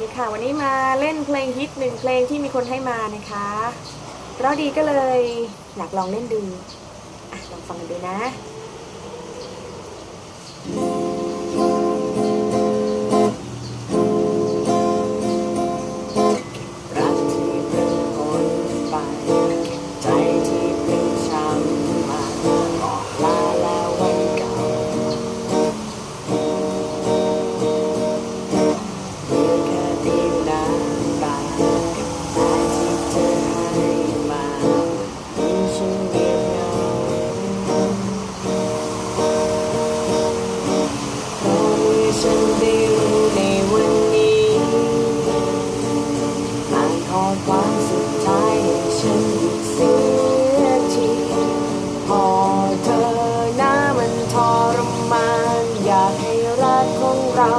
ดีค่ะ วันนี้มาเล่นเพลงฮิตหนึ่งเพลงที่มีคนให้มานะคะเราดีก็เลยอยากลองเล่นดูอลองฟังกันดูนะ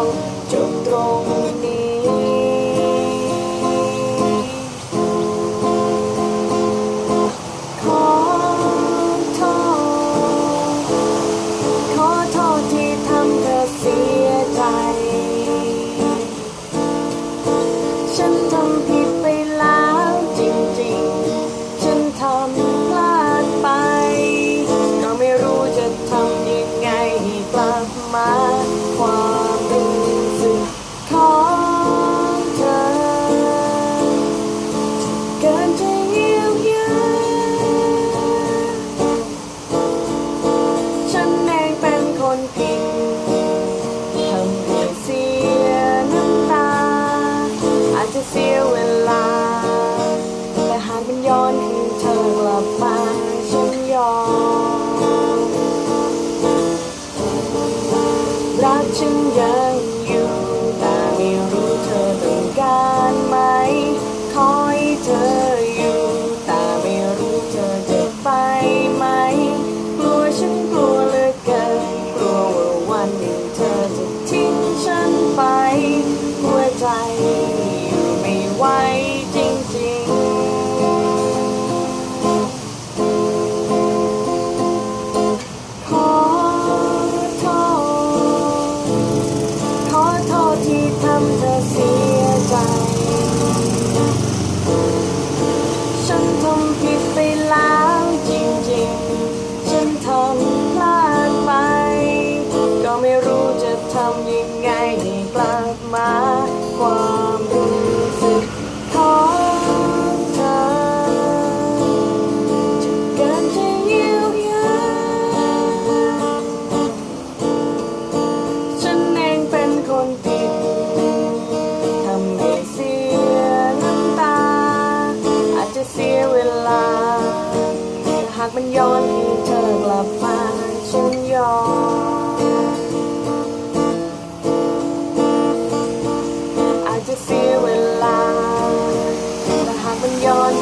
out. One thing. มันย้อนให้เธอกลับมาฉันยอมอาจจะเสียเวลาแต่หากมันย้อน